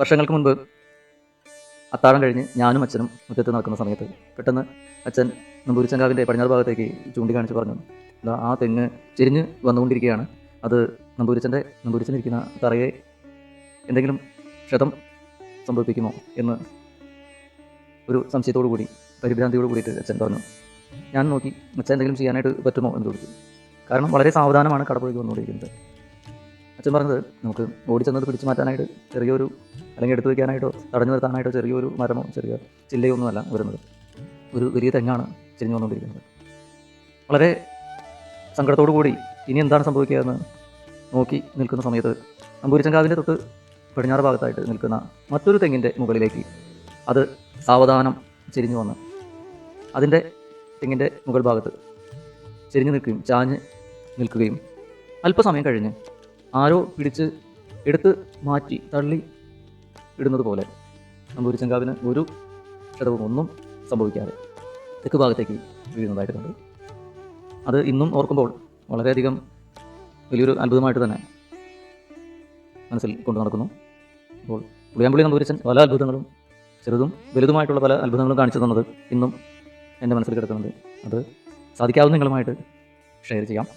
വർഷങ്ങൾക്ക് മുൻപ് അത്താഴം കഴിഞ്ഞ് ഞാനും അച്ഛനും മുറ്റത്ത് നടക്കുന്ന സമയത്ത് പെട്ടെന്ന് അച്ഛൻ നമ്പൂരിച്ചങ്കാവിന്റെ പടിഞ്ഞാറ് ഭാഗത്തേക്ക് ചൂണ്ടിക്കാണിച്ച് പറഞ്ഞു എന്താ ആ തെങ്ങ് ചെരിഞ്ഞ് വന്നുകൊണ്ടിരിക്കുകയാണ്. അത് നമ്പൂരിച്ചന്റെ നമ്പൂരിച്ചനിരിക്കുന്ന തറയെ എന്തെങ്കിലും ക്ഷതം സംഭവിപ്പിക്കുമോ? എന്ന് ഒരു സംശയത്തോടു കൂടി പരിഭ്രാന്തിയോട് കൂടിയിട്ട് അച്ഛൻ പറഞ്ഞു ഞാൻ നോക്കി അച്ഛൻ എന്തെങ്കിലും ചെയ്യാനായിട്ട് പറ്റുമോ? എന്ന് ചോദിച്ചു. കാരണം വളരെ സാവധാനമാണ് കടപ്പുഴയ്ക്ക് വന്നുകൊണ്ടിരിക്കുന്നത്. അച്ഛൻ പറഞ്ഞത് നമുക്ക് ഓടിച്ചെന്നത് പിടിച്ചു മാറ്റാനായിട്ട് ചെറിയൊരു അല്ലെങ്കിൽ എടുത്തു വയ്ക്കാനായിട്ടോ തടഞ്ഞു നിർത്താനായിട്ടോ ചെറിയൊരു മരമോ ചെറിയ ചില്ലയോ ഒന്നുമല്ല വരുന്നത്. ഒരു വലിയ തെങ്ങാണ് ചെരിഞ്ഞു വന്നുകൊണ്ടിരിക്കുന്നത്. വളരെ സങ്കടത്തോടു കൂടി ഇനി എന്താണ് സംഭവിക്കുക എന്ന് നോക്കി നിൽക്കുന്ന സമയത്ത് നമ്പൂരിച്ചങ്കാവിന്റെ തൊട്ട് പടിഞ്ഞാറ് ഭാഗത്തായിട്ട് നിൽക്കുന്ന മറ്റൊരു തെങ്ങിന്റെ മുകളിലേക്ക് അത് സാവധാനം ചെരിഞ്ഞു വന്ന് അതിന്റെ തെങ്ങിന്റെ മുകൾ ഭാഗത്ത് ചെരിഞ്ഞു നിൽക്കുകയും ചാഞ്ഞ് നിൽക്കുകയും അല്പസമയം കഴിഞ്ഞ് ആരോ പിടിച്ച് എടുത്ത് മാറ്റി തള്ളി ഇടുന്നത് പോലെ നമ്പൂരി ചങ്കാവിന് ഒരു ക്ഷതവും ഒന്നും സംഭവിക്കാതെ തെക്ക് ഭാഗത്തേക്ക് വീഴുന്നതായിട്ട് കണ്ടു അത് ഇന്നും ഓർക്കുമ്പോൾ വളരെയധികം വലിയൊരു അത്ഭുതമായിട്ട് തന്നെ മനസ്സിൽ കൊണ്ടു നടക്കുന്നു. അപ്പോൾ പുളിയാമ്പള്ളി നമ്പൂരിച്ചൻ പല അത്ഭുതങ്ങളും ചെറുതും വലുതുമായിട്ടുള്ള പല അത്ഭുതങ്ങളും കാണിച്ചു തന്നത് ഇന്നും എന്റെ മനസ്സിൽ കിടക്കുന്നുണ്ട്. അത് സാധിക്കാവുന്ന നിങ്ങളുമായിട്ട് ഷെയർ ചെയ്യാം.